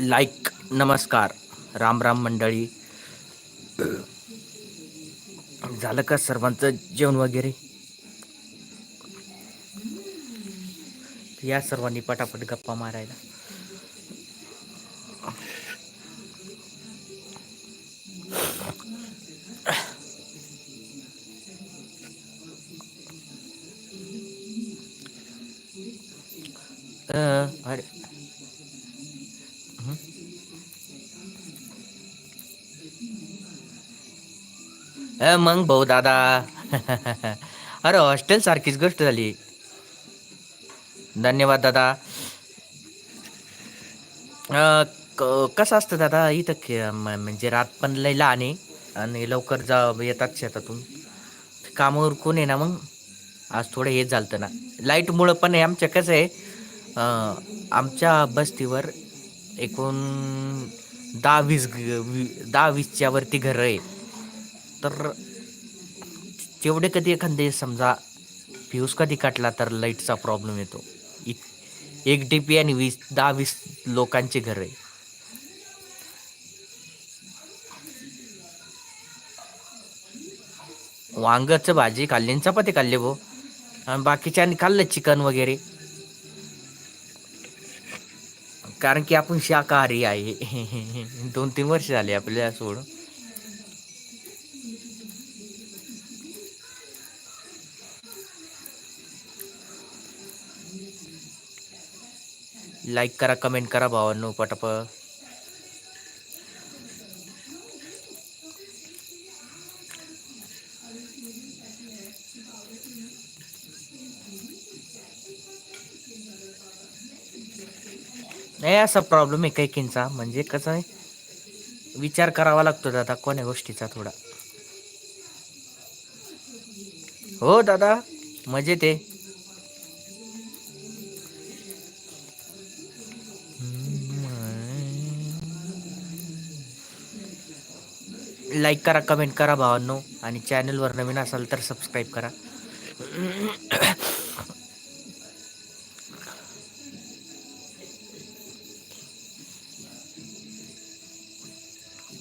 Like नमस्कार राम राम मंडळी. झालं का सर्वांचं जेवण वगैरे? या सर्वांनी पटापट गप्पा मारायला अं, अरे अ, मग भाऊ दादा. अरे हॉस्टेल सारखीच गोष्ट झाली. धन्यवाद दादा. क- कसं असतं दादा इथं म्हणजे रात पण लय लहान आहे आणि लवकर जा येतात शेतातून. कामावर कोण आहे ना मग? आज थोडं हे झालं ना. लाईटमुळं पण आहे आमच्या कसं आहे आमच्या बस्तीवर एकूण दहा वीस दहा वीसच्या वरती घरं आहे. तर जेवढे कधी एखादे समजा फ्यूज कधी काटला तर लाईटचा प्रॉब्लेम येतो. इत- एक डी पी आणि वीस दहा वीस लोकांचे घर आहे. वांगचं भाजी खाल्ली आणि चपाती खाल्ली भाऊ. आणि बाकीच्या खाल्लं चिकन वगैरे. कारण की आपण शाकाहारी आहे. दोन तीन वर्ष झाले आपल्याला सोडून. लाईक करा कमेंट करा भावांनो पटाप नाही असा प्रॉब्लेम आहे कैकींचा. म्हणजे कसं आहे विचार करावा लागतो दादा कोण्या गोष्टीचा थोडा. हो दादा मजेत आहे. लाईक करा कमेंट करा भावांनो. आणि चॅनलवर नवीन असाल तर सबस्क्राईब करा.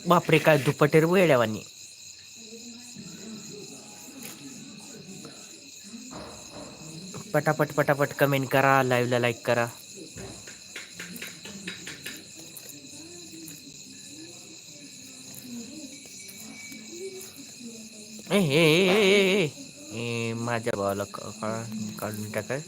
बापरे काय दुपटेर वेड्यावानी. पटापट पटापट कमेंट करा लाईव्हला लाईक करा. ए माझ्या भावाला काढून टाकाय.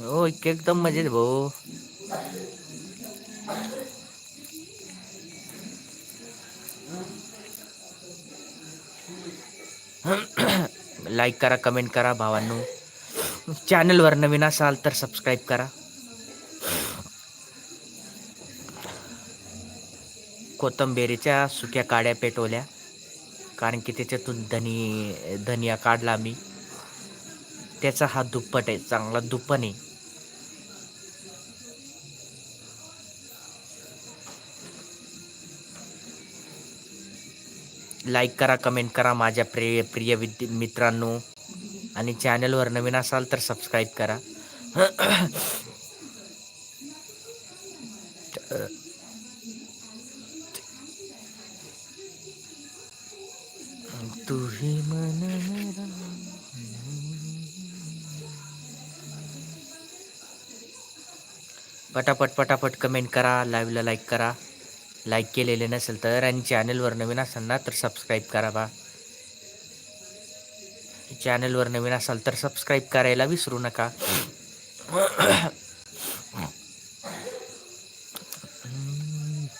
हो एकदम मजेत भाऊ. लाईक करा कमेंट करा भावांनो. चॅनलवर नवीन असाल तर सबस्क्राईब करा. कोथंबेरीच्या सुक्या काड्या पेटवल्या. कारण की त्याच्यातून धनी धनिया काढला मी. त्याचा हा दुप्पट आहे चांगला दुप्पण आहे. लाईक करा कमेंट करा माझ्या प्रिय प्रिय विद्य मित्रांनो. आणि चॅनलवर नवीन असाल तर सबस्क्राईब करा. पटापट पटापट कमेंट करा लाईव्हला लाईक करा. लाईक केलेले नसेल तर आणि चॅनलवर नवीन असाल ना तर सबस्क्राईब करा बा. चॅनलवर नवीन असाल तर सबस्क्राईब करायला विसरू नका.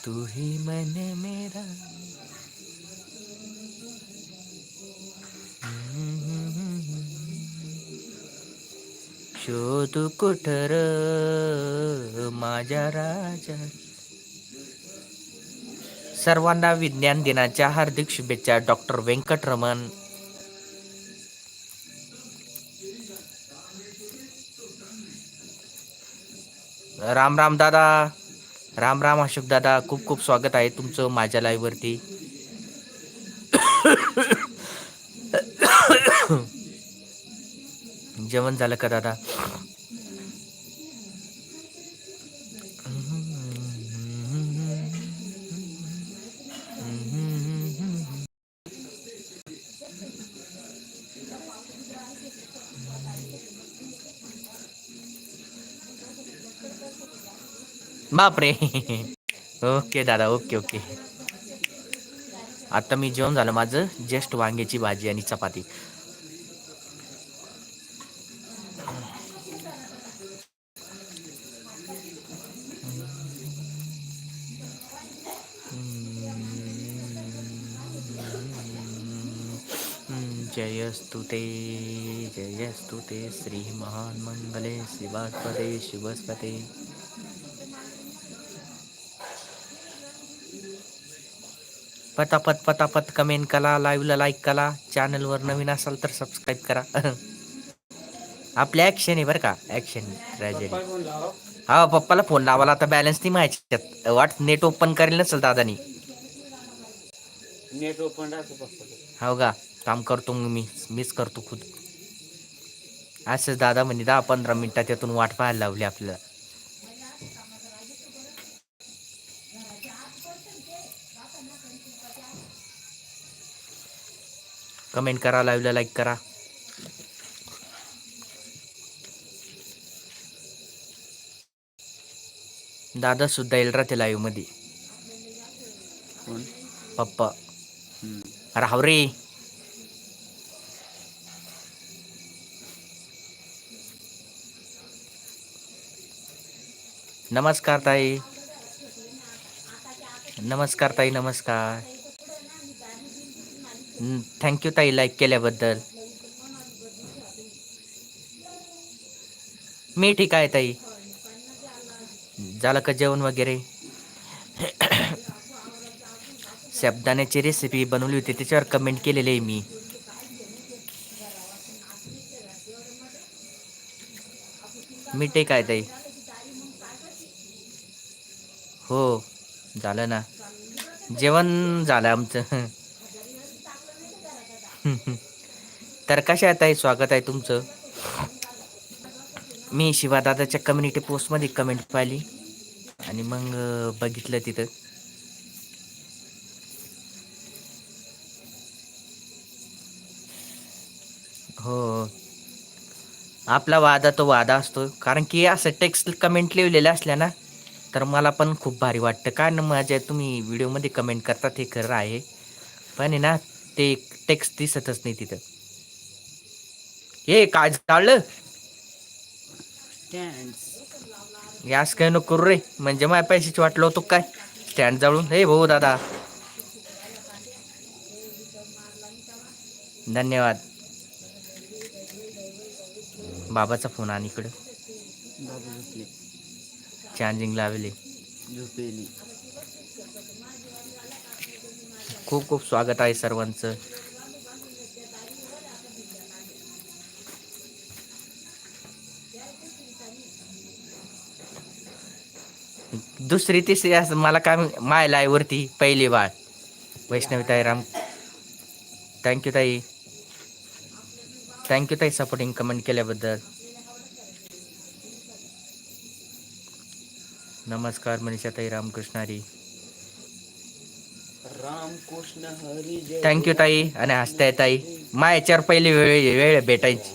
तू ही मन मेरा शोध कुठर माझ्या राजा? सर्वांना विज्ञान दिनाच्या हार्दिक शुभेच्छा डॉक्टर व्यंकटरमण राम राम दादा. राम राम अशोक दादा खूप खूप स्वागत आहे तुमचं माझ्या लाईव्ह जेवण झालं का दादा? बापरे. ओके दादा ओके ओके. आता मी जेवण झालं माझं जस्ट वांग्याची भाजी आणि चपाती. जयस्तु ते जयस्तु ते श्री महान मंगले शिवास्पदे शिवस्पते पटापट पटापट कमेंट करा लाईव्हला लाईक करा चॅनलवर नवीन असाल तर सबस्क्राईब करा. आपल्या ॲक्शन आहे बरं का ॲक्शन ट्रॅजेडी हा पप्पाला फोन लावाला आता बॅलन्स नाही माहिती वाट नेट ओपन करेल नसेल दादानी. नेट ओपन हो का? काम करतो मग मी. मीच करतो खुद. असंच दादा म्हणे दहा पंधरा मिनिटात यातून वाट पाहायला लावली आपल्याला. कमेंट करा लाईव्हला लाईक करा. दादा सुद्धा येईल राहते लाईव्हमध्ये पप्पा. हाव रे नमस्कार ताई. नमस्कार ताई नमस्कार. थँक्यू ताई लाईक केल्याबद्दल. मी ठीक आहे ताई. झालं का जेवण वगैरे? शब्दाण्याची रेसिपी बनवली होती त्याच्यावर कमेंट केलेली आहे मी. मी ठीक आहे ताई. हो झालं ना. जेवण झालं आमचं. तर कशा आहे ताई? स्वागत आहे तुमचं. मी शिवादादाच्या कम्युनिटी पोस्टमध्ये कमेंट पाहिली आणि मग बघितलं तिथं. हो. आपला वादा तो वादा असतो. कारण की असं टेक्स्ट कमेंट लिहिलेलं असल्या ना तर मला पण खूप भारी वाटतं. कारण माझ्या तुम्ही व्हिडिओमध्ये कमेंट करतात हे खरं आहे. पण आहे ना ते टेक्स्ट दिसतच नाही तिथं. हे काय चाललं. यास काय नको करू रे. म्हणजे माझ्या पैशाची वाटलं होतो काय? स्टँड जाळून हे भाऊ दादा. धन्यवाद. बाबाचा फोन आणि इकडं. चार्जिंग लावले. झोपेली. खूप खूप स्वागत आहे सर्वांचं. दुसरी तिसरी असं मला काय माय लाईव्हवरती पहिली बाळ. वैष्णवी ताई राम. थँक्यू ताई. थँक्यू ताई सपोर्टिंग कमेंट केल्याबद्दल. नमस्कार मनीषा ताई रामकृष्णारी. रामकृष्ण हरी जय. थँक्यू ताई आणि हसताय ताई. मायाच्यावर पहिली वेळ वेळ भेटायची.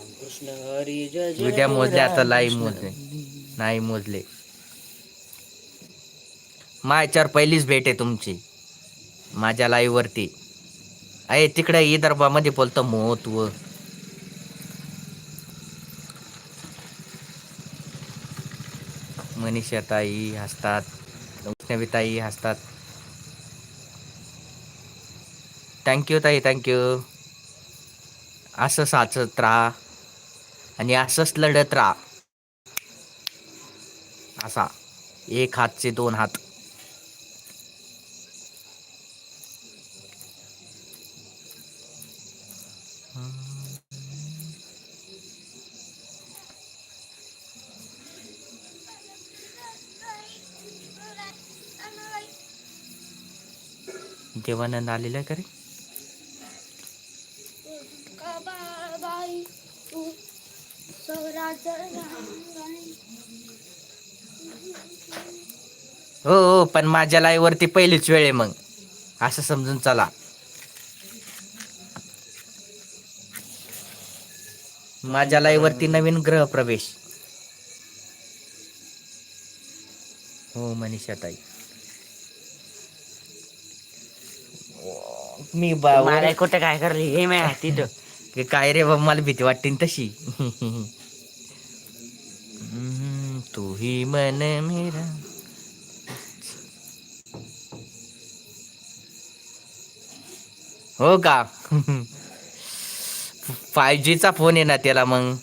हरी उद्या मोजले आता रामकृष्ण मोजले. नाही मोजले. मायाच्यावर पहिलीच भेट आहे तुमची. माझ्या लाईव्ह वरती आहे तिकडे विदर्भामध्ये बोलतो मोहत्व मनीषा हसतात वैष्णवीताई हसतात. थँक्यू ताई थँक्यू असं साचत राहा आणि असंच लढत राहा असा. एक हातचे दोन हात. देवानंद आलेला का रे? हो हो पण माझ्या लाईव्हवरती पहिलीच वेळ आहे मग. असं समजून चला. माझ्या लाईव्हवरती नवीन ग्रह प्रवेश हो मनीषा ताई मी बा मला कुठं काय करली? हे मी तिथं. की काय रे बाबा मला भीती वाटते न तशी. हम्म, तू ही मन मेरा. हो का? फाईव्ह जीचा फोन आहे ना त्याला मग.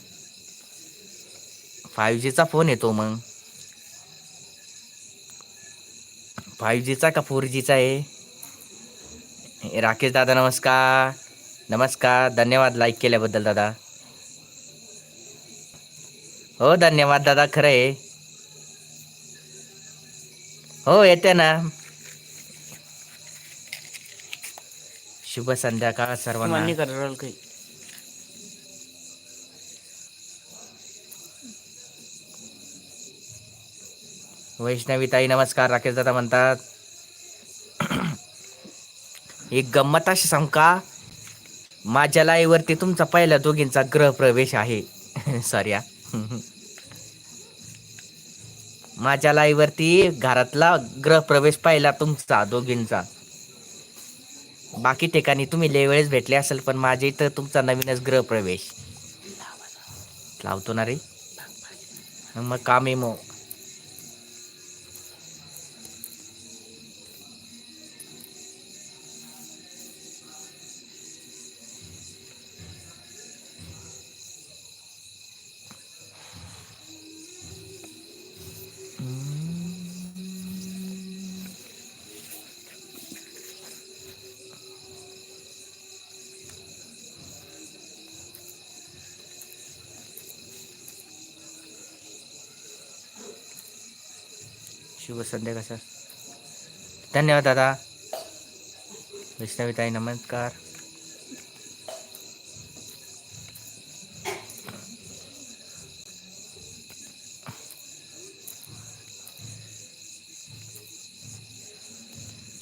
फाईव्ह जीचा फोन येतो मग. फाईव्ह जीचा का फोर जीचा आहे? राकेश दादा नमस्कार. नमस्कार. धन्यवाद लाईक केल्याबद्दल दादा. हो धन्यवाद दादा. खरं आहे. हो येते ना. शुभ संध्याकाळ सर्वांना. काही. वैष्णवी ताई नमस्कार. राकेश दादा म्हणतात एक गंमत अशी सांग का? माझ्या लाईवरती तुमचा पहिला दोघींचा ग्रहप्रवेश आहे. सॉरी हा. माझ्या लाईवरती घरातला ग्रहप्रवेश पाहिला तुमचा दोघींचा. बाकी ठिकाणी तुम्ही लय वेळेस भेटले असेल पण माझ्या इथं तुमचा नवीनच ग्रहप्रवेश लावतो ना रे. मग काम आहे मग. सध्या संध्याकाळ धन्यवाद दादा। वैष्णवीताई नमस्कार।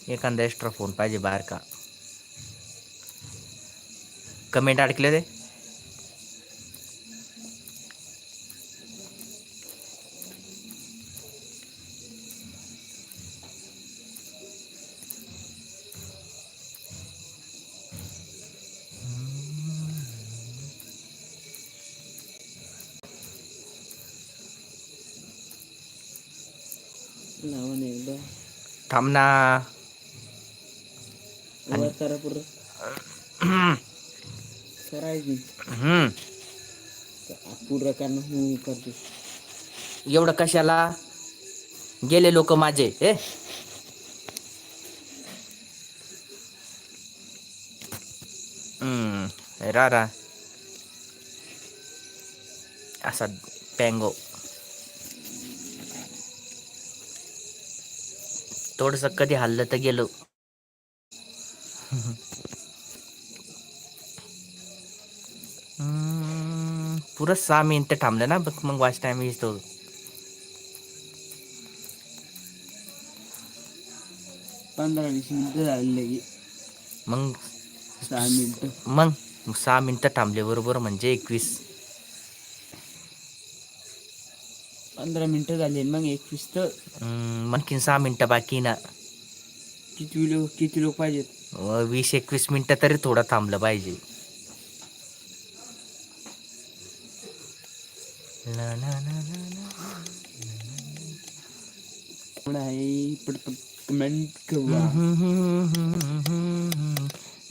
एखादा एक्स्ट्रा फोन पाहिजे बाहेर का? कमेंट अडकले ते लावा नाही एकदा थांब ना वर करा पुरं करायची हम्म पुरं करणं मी करतो एवढं कशाला? गेले लोक माझे ए हम्म, रा रा असा पँगो थोडस कधी हल्लं तर गेलो. पुरं सहा मिनिटं थांबलं ना बघ मग वाच टाइम येतो पंधरा वीस मिनिटं मग सहा मिनिटं मग सहा मिनिटं थांबले बरोबर म्हणजे एकवीस. पंधरा मिनिटं झाली मग एकवीस तर हम्म, आणखीन सहा मिनिटं बाकी ना. किती लोक किती लोक पाहिजेत? वीस एकवीस मिनिटं तरी थोडं थांबलं पाहिजे. ला ला ला ला ला. एवढं आहे? पटपट कमेंट करू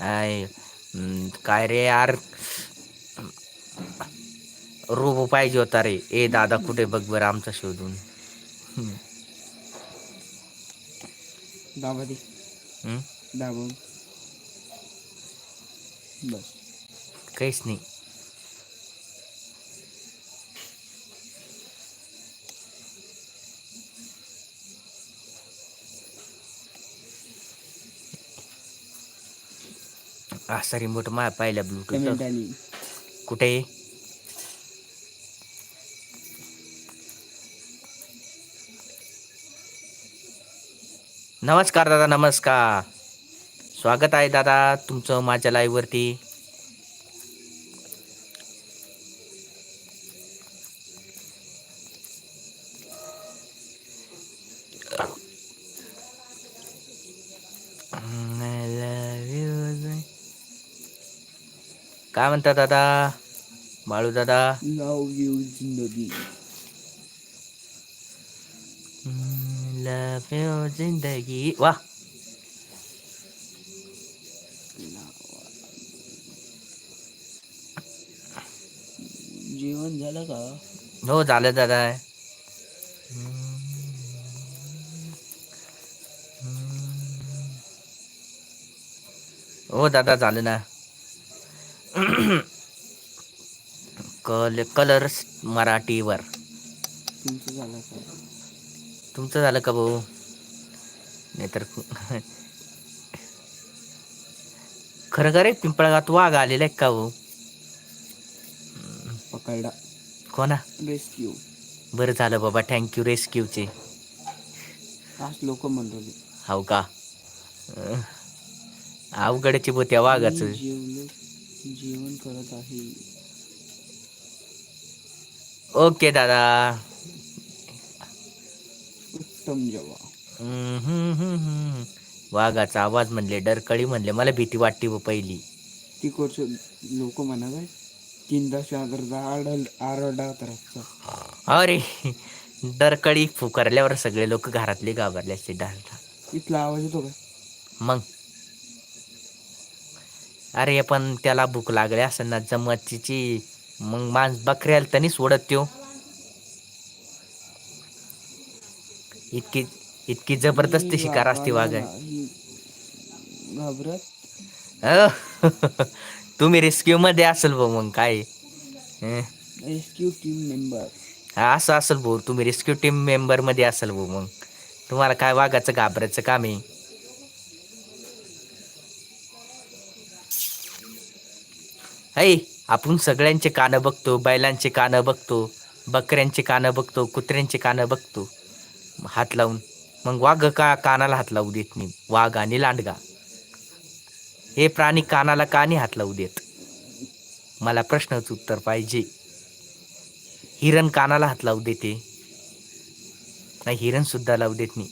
आय हम्म, काय रे यार? रोबो पाहिजे होता रे. ए दादा कुठे बघ बरं आमचा शोधून. दाबा दे. बस. काहीच नाही. असा रिमोट माझ्या पाहिल्या ब्लूटूथ कुठे? नमस्कार दादा नमस्कार. स्वागत आहे दादा तुमचं माझ्या लाईव्हवरती काय म्हणता दादा? बाळू दादा? लव यू जिंदगी लव यू जिंदगी वा जेवण झालं का? हो झालं दादा हो दादा झालं ना. कल कलर्स मराठीवर. तुमचं झालं का? तुमचं झालं का भाऊ? नाहीतर खरं खरे पिंपळगात वाघ आलेला आहे का पकडा. कोणा? रेस्क्यू बरं झालं बाबा थँक्यू रेस्क्यूचे आज लोक म्हणले हो का? अं, अवघडची बो त्या वाघाचं. जेवलो जेवण करत आहे. ओके दादा. उत्तम जेवा. वाघाचा आवाज म्हणले डरकळी म्हणले मला भीती वाटते व पहिली. तिकडचे लोक म्हणाले तीनदा आरड अरे डरकळी फुकरल्यावर सगळे लोक घरातले घाबरले असते डालता इथला आवाज येतो का? मग. अरे पण त्याला भूक लागली असं ना जमतीची. मग माणस बकऱ्याला तनी सोडत त्यो. इतकी इतकी जबरदस्त शिकार असते वाघ घाबरत. तुम्ही रेस्क्यू मध्ये असेल भाऊ मग काय? रेस्क्यू टीम मेंबर हा, असं असेल भाऊ तुम्ही रेस्क्यू टीम मेंबरमध्ये असेल भाऊ मग. तुम्हाला काय वाघाचं घाबरायचं काम आहे? है आपण सगळ्यांचे कानं बघतो बैलांचे कानं बघतो बकऱ्यांचे कानं बघतो कुत्र्यांचे कानं बघतो. हात लावून. मग वाघ का कानाला हात लावू देत नाही? वाघ आणि लांडगा. हे प्राणी कानाला का नाही हात लावू देत? मला प्रश्नाचं उत्तर पाहिजे. हिरण कानाला हात लावू देते. नाही हिरण सुद्धा लावू देत नाही.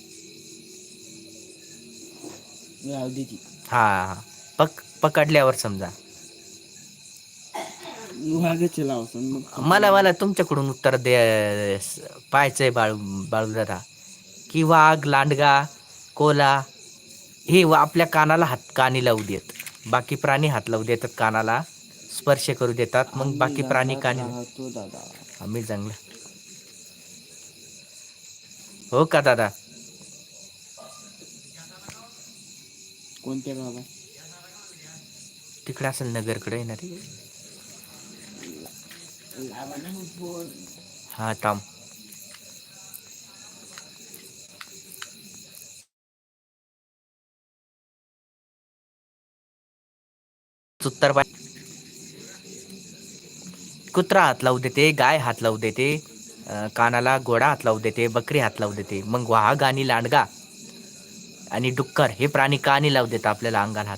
हा. पक पकडल्यावर समजा. मला मला तुमच्याकडून उत्तर दे पाहायचंय बाळू बाळू दादा की वाघ लांडगा कोला हे वा- आपल्या कानाला हात कानी लावू देत. बाकी प्राणी हात लावू देतात कानाला स्पर्श करू देतात. मग बाकी प्राणी कानी आम्ही चांगलं हो का दादा? कोणत्या गावात? तिकडे असेल नगरकडे येणार? हा थांब. उत्तर पाय. कुत्रा हात लावू देते गाय हात लावू देते कानाला घोडा हात लावू देते बकरी हात लावू देते. मग वाघ आणि लांडगा आणि डुक्कर हे प्राणी का नाही लावू देतात आपल्याला अंगाला हात?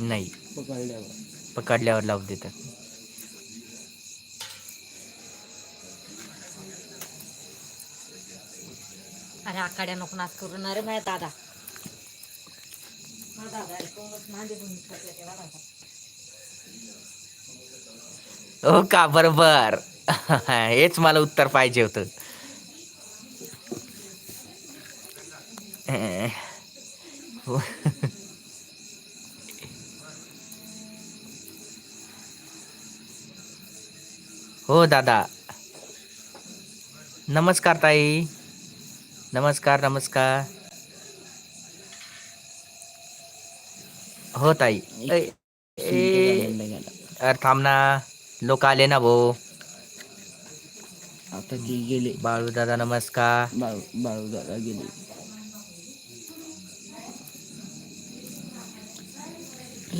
नाही. पकडल्यावर. पकडल्यावर लावू देतात. अरे आकाड्या नको नाच करू? ना रे माझ्या दादा माझा दादा ऐकूनच नांदे तुम्ही करते तेव्हा दादा. हो का? बरोबर. हेच मला उत्तर पाहिजे होतं. हो दादा. नमस्कार ताई. नमस्कार नमस्कार. हो ताई ए, ए, अरे थांब ना. लोक आले ना भाऊ. आता ते गेले. बाळू दादा नमस्कार. बाळू बाळू दादा गेले.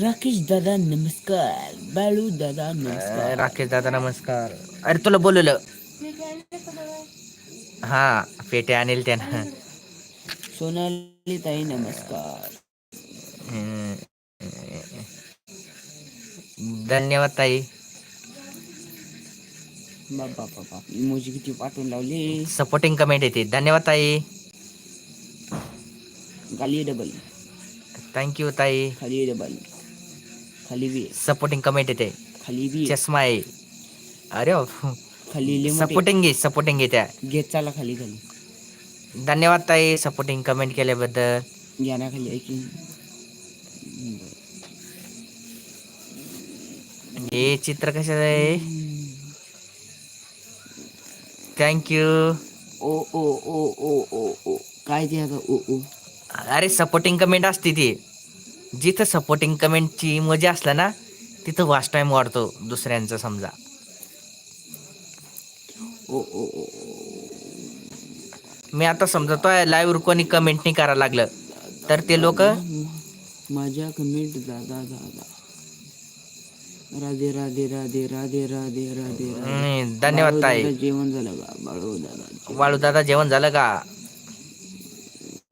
राकेश दादा नमस्कार. बाळू दादा नमस्कार. राकेश दादा नमस्कार. अरे तुला बोलवलं. हा पेटे आणेल त्यानं. सोनाली ताई नमस्कार हम्म. धन्यवाद ताई. बाबा बाबा इमोजी किती पाठवून लावले. सपोर्टिंग कमेंट येते. धन्यवाद ताई. खाली डबल थँक्यू ताई. खाली डबल खाली बी सपोर्टिंग कमेंट येते. खाली बी चष्मा आहे. अरे खाली लिमोटी सपोर्टिंग आहे सपोर्टिंग आहे त्या. घेत चाला खाली खाली. धन्यवाद ताई सपोर्टिंग कमेंट केल्याबद्दल. घ्या ना हे चित्र कशाचं आहे? थँक्यू ओ ओ ओ ओ ओ ओ. काय ते आता? ओ ओ. अरे सपोर्टिंग कमेंट असते ती. जिथं सपोर्टिंग कमेंटची मजा असला ना तिथं वाच टाइम वाढतो दुसऱ्यांचा समजा. ओ ओ ओ मी आता समजतोय लाईव्ह कोणी कमेंट नाही करायला लागलं. तर ते लोक माझ्या कमेंट दादा दादा राधे राधे राधे राधे राधे राधे राधे. धन्यवाद ताई. जेवण झालं का बाळू दादा वाळू दादा जेवण झालं का?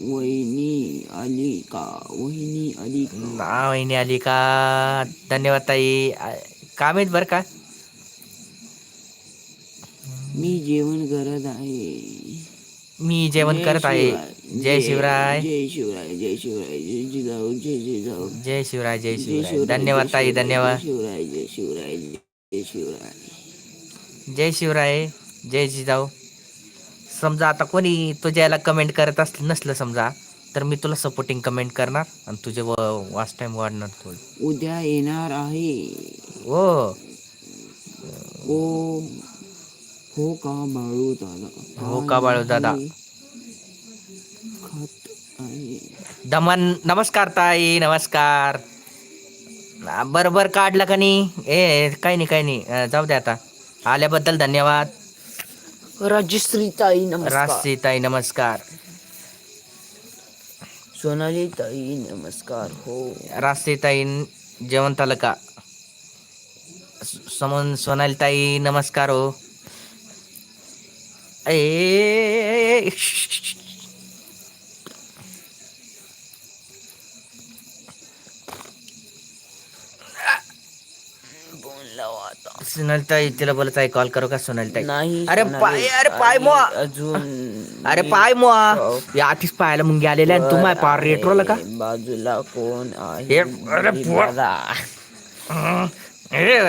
वहिनी आली का? वहिनी आली का? वहिनी आली का? धन्यवाद ताई. आ, काम आहेत बरं का? मी जेवण करत आहे. मी जेवण करत आहे. जय शिवराय जय शिवराय जय शिवराय जय जिजाऊ जय जिजाऊ जय शिवराय जय शिवराय धन्यवाद ताई धन्यवाद जय शिवराय जय शिवराय जय शिवराय जय शिवराय जय जिजाऊ समजा आता कोणी तुझ्या याला कमेंट करत असलं नसलं समजा तर मी तुला सपोर्टिंग कमेंट करणार आणि तुझे वाच टाइम वाढणार थोडी उद्या येणार आहे हो ओ हो का बाळू दादा? हो का बाळू दादा? दमन नमस्कार ताई नमस्कार. बरोबर काढलं का नाही? ए काही नाही काही नाही. जाऊ दे आता. आल्याबद्दल धन्यवाद. राजश्री ताई नमस्कार. राशी ताई नमस्कार. सोनाली ताई नमस्कार हो. राशी ताई जेवण झालं का? समोन सोनाली ताई नमस्कार हो. ए सोनाली ताई तिला बोलत आहे कॉल करू का सुनल ताई नाही अरे पाय अरे पाय मो अजून अरे पाय मो या आधीच पायाला मुंगी आलेल्या आणि तुम्हा पार रेटरोला का बाजूला कोण आहे हे, अरे ए,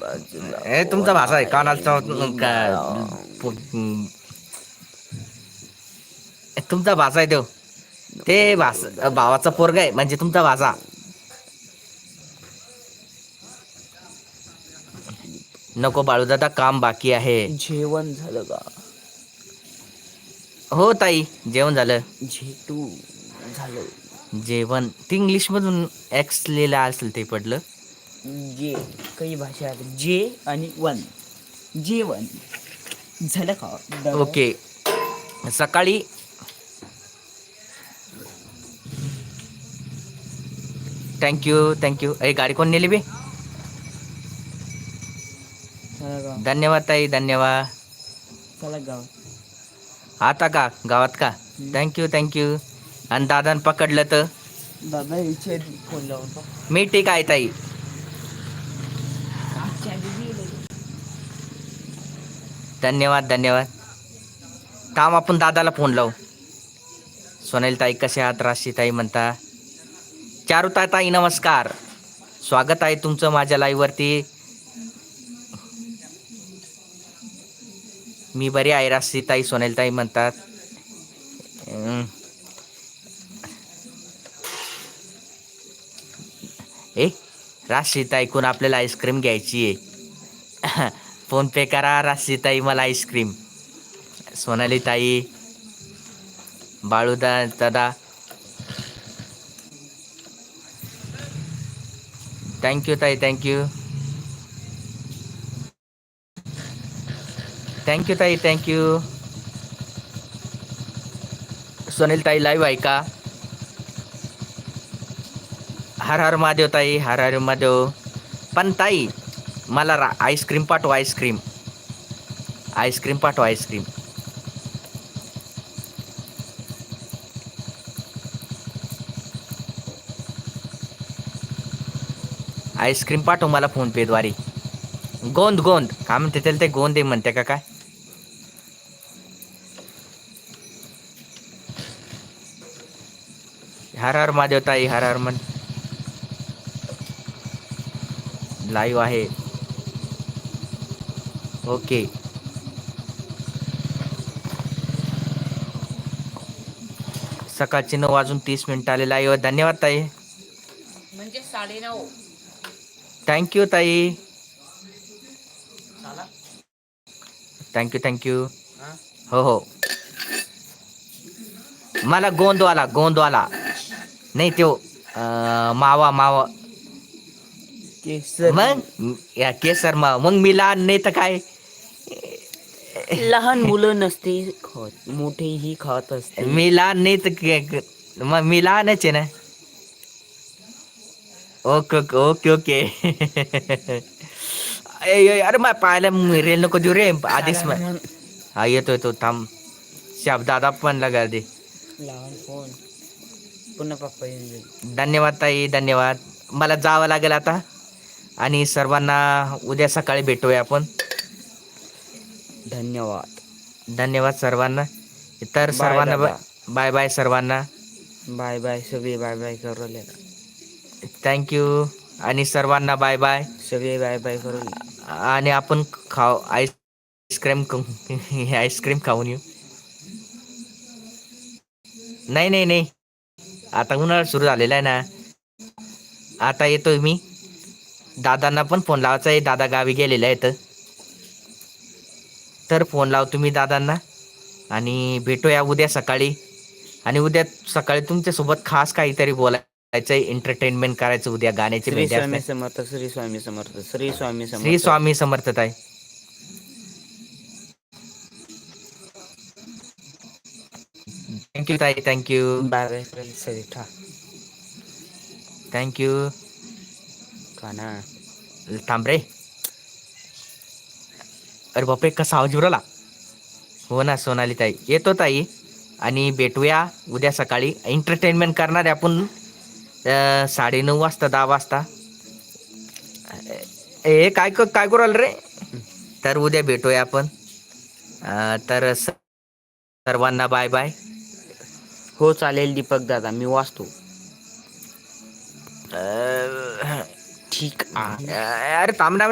बाजूला ए तुमचा भाषा आहे कानालचा तुमचा भाषा आहे तो. ते भास भावाचा पोरगा आहे म्हणजे तुमचा भाषा नको बाळूदादा काम बाकी आहे. जेवण झालं का? हो ताई जेवण झालं. झेटू झालं. जेवण. ते इंग्लिश मधून एक्स लिहिलं असेल ते पडलं. जे काही भाषा जे आणि वन. जेवण. झालं का? दादा? ओके. सकाळी थँक्यू थँक्यू अरे गाडी कोण नेली बे? धन्यवाद ताई धन्यवाद. चला आता का? गावात का? थँक्यू थँक्यू आणि दादान पकडलं तर? दादा विचार फोन लावतो. मी ठीक आहे ताई. धन्यवाद धन्यवाद. थांब आपण दादाला फोन लावू. सोनेल ताई कसे आहात? राशी ताई म्हणता चारुता ताई नमस्कार. स्वागत आहे तुमचं माझ्या लाईव्हवरती. मी बरी आहे राशी ताई सोनेल ताई म्हणतात. अं. ए राशीत आपल्याला आईस्क्रीम घ्यायची आहे? फोन पे करा राशी ताई मला आईस्क्रीम. सोनाली ताई बाळूदा दादा. थँक्यू ताई थँक्यू थँक्यू ताई थँक्यू सोनील ताई लाईव्ह आहे का हर हर महादेव ताई हर हर महादेव. पण ताई मला रा आईस्क्रीम पाठव आईस्क्रीम. आईस्क्रीम पाठव आईस्क्रीम. आईस्क्रीम पाठव मला फोनपेद्वारे. गोंद गोंद. काय म्हणते त्याला ते? गोंद आहे म्हणते का काय? हर हर महादेवताई हर हर म्हण लाईव्ह आहे. ओके. सकाळचे नऊ वाजून तीस मिनिट आले लाईव्ह धन्यवाद ताई. म्हणजे साडेनऊ थँक्यू ताई. थँक्यू थँक्यू हो हो. मला गोंदवाला गोंदवाला. नाही तो मावा मावा. केसर. मग या केसर मावा. मग मी लहान नाही तर काय? लहान मुलं नसते खात. मोठेही खात असते. मी लहान नाही तर के- मग मी लहानच आहे ना. Okay okay okay okay. ए, ए, अरे मा पाहायला रेल नको देऊ रे. आधीच मा- हा येतो येतो थांब. शाब दादा पण लगा दे. लहान फोन पुन्हा पप्पा येऊन जाईल. धन्यवाद ताई धन्यवाद. मला जावं लागेल आता. आणि सर्वांना उद्या सकाळी भेटूया आपण. धन्यवाद. धन्यवाद सर्वांना. तर Bye, सर्वांना दादा. बाय बाय सर्वांना. बाय बाय सगळे बाय बाय करू थँक्यू आणि सर्वांना बाय बाय सगळे बाय बाय करू आणि आपण खाऊ आईस्क्रीम आईस्क्रीम खाऊन येऊ. नाही नाही नाही. आता उन्हाळा सुरू झालेला आहे ना. आता येतोय मी. दादांना पण फोन लावायचा आहे. दादा गावी गेलेले आहेत. तर फोन लावतो मी दादांना. आणि भेटूया उद्या सकाळी. आणि उद्या सकाळी तुमच्यासोबत खास काहीतरी बोलायचं एंटरटेनमेंट करायचं उद्या गाण्याचे श्री स्वामी. समर्थ श्री स्वामी समर्थ श्री स्वामी समर्थ. श्री स्वामी समर्थत आहे थँक्यू ताई थँक्यू बाय ठा थँक्यू थांब रे. अरे बापरे कसा आवाज उरला? हो ना सोनाली ताई. येतो ताई. आणि भेटूया उद्या सकाळी. एंटरटेनमेंट करणार आहे आपण. अं, साडेनऊ वाजता दहा वाजता. ए काय काय करू रे? तर उद्या भेटूया आपण. तर सर्वांना बाय बाय हो चालेल दीपक दादा मी वाचतो. ठीक आहे. अरे थांब ना.